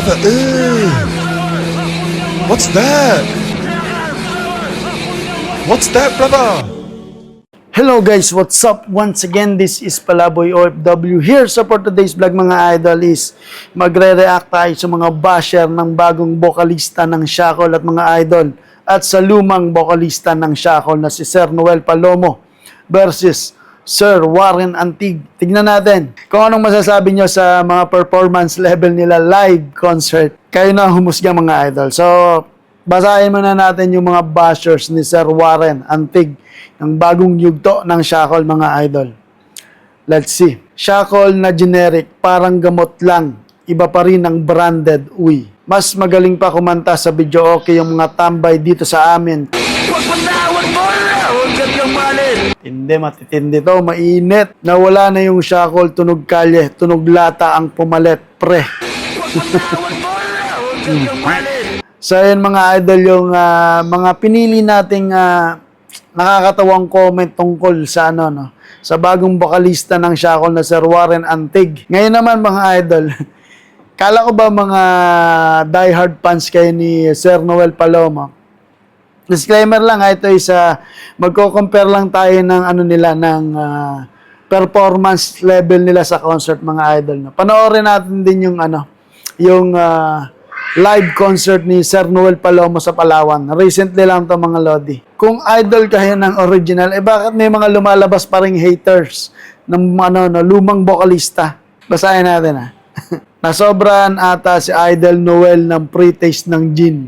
brother. Ew. What's that? What's that, brother? Hello guys, what's up? Once again, this is Palaboy OFW here. So for today's vlog mga idol is magre-react tayo sa mga basher ng bagong bokalista ng Shackle at mga idol at sa lumang bokalista ng Shackle na si Sir Noel Palomo versus Sir Warren Antig. Tignan natin kung anong masasabi nyo sa mga performance level nila live concert. Kayo na humusga mga idol. So, basahin muna natin yung mga bashers ni Sir Warren Antig ng bagong yugto ng Shackle mga idol. Let's see. Shackle na generic, parang gamot lang. Iba pa rin ang branded, uy. Mas magaling pa kumanta sa video okay yung mga tambay dito sa amin. Malin. Hindi, matitindi to, mainit. Nawala na yung shackle, tunog kalye, tunog lata ang pumalit, pre. So yun mga idol yung ah, mga pinili nating ah, nakakatawang comment tungkol sa ano no sa bagong bokalista ng Shackle na Sir Warren Antig. Ngayon naman mga idol, kala ko ba mga diehard fans kayo ni Sir Noel Palomo? Disclaimer lang, ha, ito is ah, magko-compare lang tayo ng ano nila ng ah, performance level nila sa concert mga idol. No? Panoorin natin din yung ano, yung ah, live concert ni Sir Noel Palomo sa Palawan. Recently lang to mga lodi. Kung idol kayo ng original, eh bakit may mga lumalabas pa ring haters ng ano, no, lumang bokalista? Basahin natin ha. Nasobran ata si Idol Noel ng pre-taste ng gin.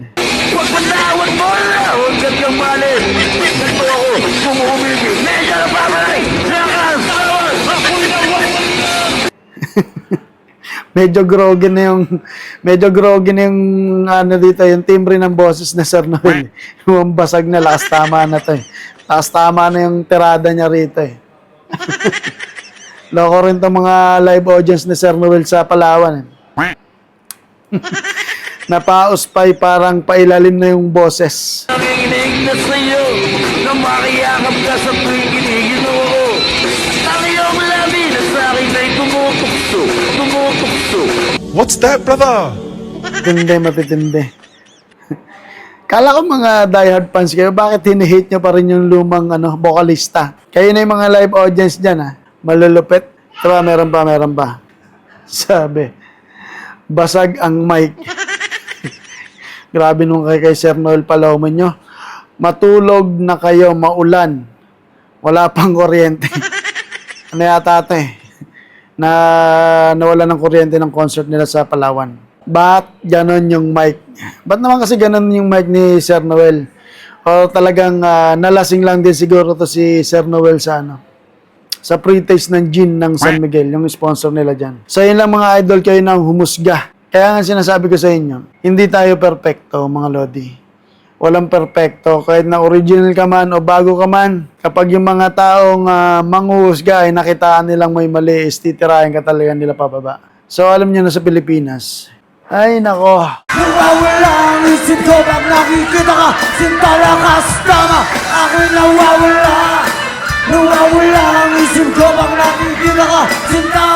Medyo groggy na yung medyo groggy na yung ano dito yung timbre ng boses na Sir Noel. Yung basag na last tama na to eh. Last tama na yung tirada niya rito eh. Loko rin tong mga live audience ni Sir Noel sa Palawan eh. Napauspay parang pailalim na yung boses. Nanginginig na sa'yo What's that, brother? Tindi, matitindi. Kala ko mga diehard fans kayo, bakit hinihate nyo pa rin yung lumang ano, vocalista? Kayo na yung mga live audience dyan, ha? Malulupit. Tara, meron pa, meron pa. Sabi, basag ang mic. Grabe nung kay, kay Sir Noel Palomo nyo. Matulog na kayo, maulan. Wala pang kuryente. ano yata eh? Na nawala ng kuryente ng concert nila sa Palawan. Ba't ganon yung mic? Ba't naman kasi ganon yung mic ni Sir Noel? O talagang ah, nalasing lang din siguro to si Sir Noel sa ano? Sa pre-taste ng gin ng San Miguel, yung sponsor nila dyan. So lang mga idol kayo nang humusga. Kaya nga sinasabi ko sa inyo, hindi tayo perfecto mga lodi. Walang perfecto. Kahit na original ka man o bago ka man, kapag yung mga taong uh, manghuhusga ay nakitaan nilang may mali, is titirahin ka talaga nila pababa. So alam niyo na sa Pilipinas, ay nako, Nawawala ang isip ko pag nakikita ka Sinta lakas tama, ako'y nawawala Nawawala ang isip ko pag nakikita ka Sinta